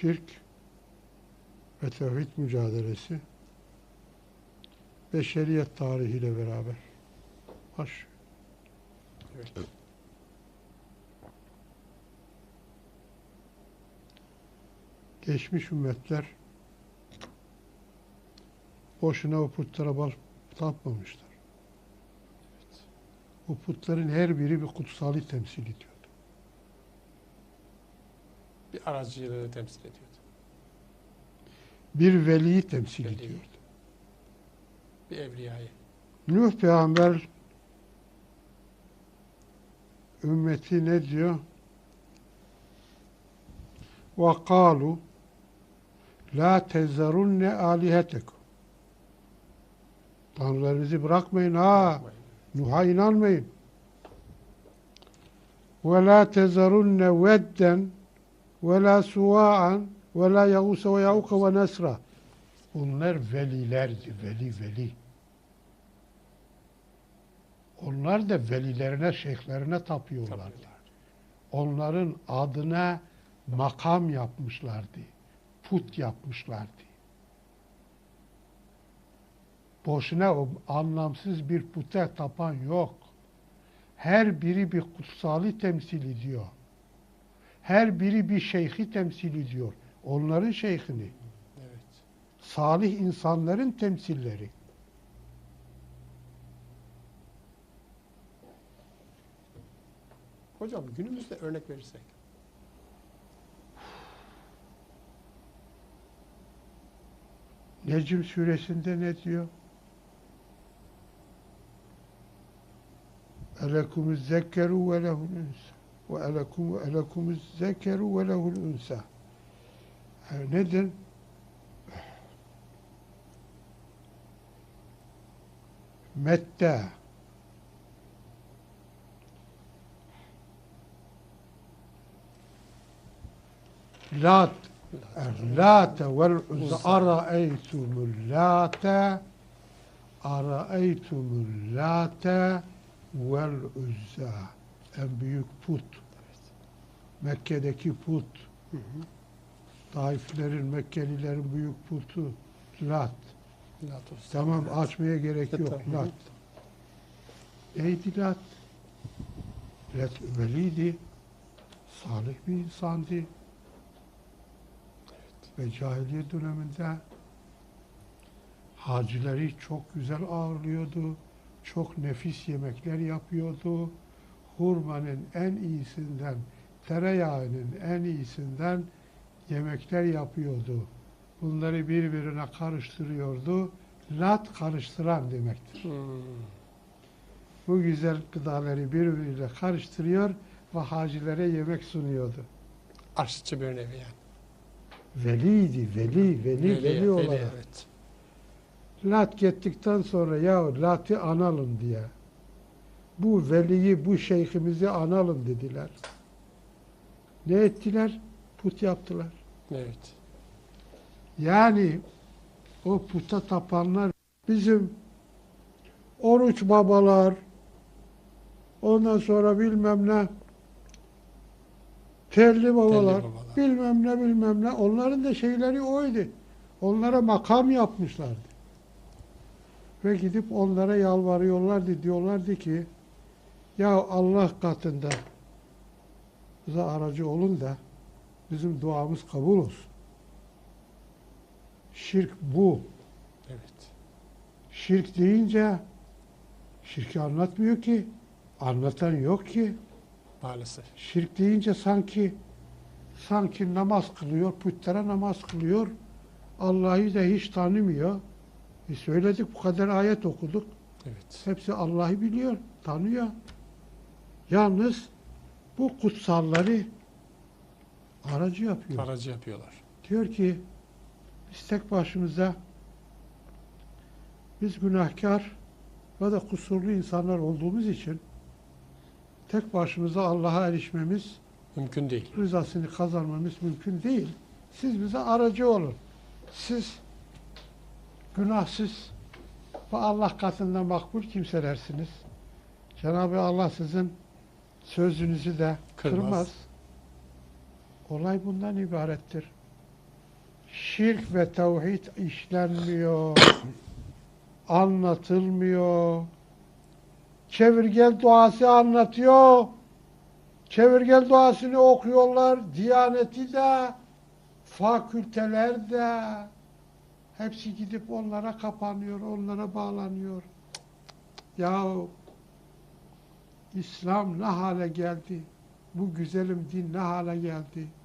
şirk ve tevhid mücadelesi beşeriyet tarihiyle beraber baş. Evet. Geçmiş ümmetler boşuna o putlara bal tapmamışlar. O putların her biri bir kutsali temsil ediyordu Bir aracılığı temsil ediyordu. Bir veliyi temsil Veliyi. ediyordu. Bir evliyayı. Nuh peygamber ümmeti ne diyor? وَقَالُوا لَا تَذَرُنَّ آلِهَتَكُمْ Tanrılarınızı bırakmayın ha. Nuh'a inanmayın. وَلَا ve la suva'an ve la yağuse ve yağuka ve nesra. Bunlar velilerdi, veli veli. Onlar da velilerine, şeyhlerine tapıyorlardı. Onların adına makam yapmışlardı. Put yapmışlardı. Boşuna o anlamsız bir puta tapan yok. Her biri bir kutsalı temsil ediyor. Her biri bir şeyhi temsil ediyor. Onların şeyhini. Evet. Salih insanların temsilleri. Hocam günümüzde örnek verirsek. Necm suresinde ne diyor? Elekumuz zekkeru ve lehul وألكم وألكم الذكر وله الأنثى. نذر متى؟ لات. اللات والعزى أرأيتم اللات؟ أرأيتم اللات والعزى أم بيكبوت Mekke'deki put. Hı hı. Taiflerin, Mekkelilerin büyük putu. Lat. Tamam açmaya gerek yok. Tamam. Lat. Neydi Lat? Lat veliydi. Salih bir insandı. Ve cahiliye döneminde hacileri çok güzel ağırlıyordu. Çok nefis yemekler yapıyordu. Hurmanın en iyisinden, tereyağının en iyisinden yemekler yapıyordu. Bunları birbirine karıştırıyordu. Lat karıştıran demektir. Hmm. Bu güzel gıdaları birbiriyle karıştırıyor ve hacilere yemek sunuyordu. Aşçı bir nevi yani. Veliydi, veli, veli, veli, olarak. evet. Lat gittikten sonra ya Lat'ı analım diye. Bu veliyi, bu şeyhimizi analım dediler. Ne ettiler? Put yaptılar. Evet. Yani o puta tapanlar bizim oruç babalar ondan sonra bilmem ne telli babalar, babalar. bilmem ne bilmem ne onların da şeyleri oydu. Onlara makam yapmışlardı. Ve gidip onlara yalvarıyorlardı. Diyorlardı ki ya Allah katında bize aracı olun da bizim duamız kabul olsun. Şirk bu. Evet. Şirk deyince şirki anlatmıyor ki. Anlatan yok ki. Maalesef. Şirk deyince sanki sanki namaz kılıyor, putlara namaz kılıyor. Allah'ı da hiç tanımıyor. E söyledik bu kadar ayet okuduk. Evet. Hepsi Allah'ı biliyor, tanıyor. Yalnız bu kutsalları aracı yapıyor. Aracı yapıyorlar. Diyor ki biz tek başımıza biz günahkar ve de kusurlu insanlar olduğumuz için tek başımıza Allah'a erişmemiz, Mümkün değil. rızasını kazanmamız mümkün değil. Siz bize aracı olun. Siz günahsız ve Allah katında makbul kimselersiniz. Cenab-ı Allah sizin sözünüzü de Kırmaz. kırmaz. Olay bundan ibarettir. şirk ve tevhid işlenmiyor, anlatılmıyor. Çevirgel duası anlatıyor. Çevirgel duasını okuyorlar. Diyaneti de, fakülteler de hepsi gidip onlara kapanıyor, onlara bağlanıyor. Yahu İslam ne hale geldi? Bu güzelim din ne hale geldi?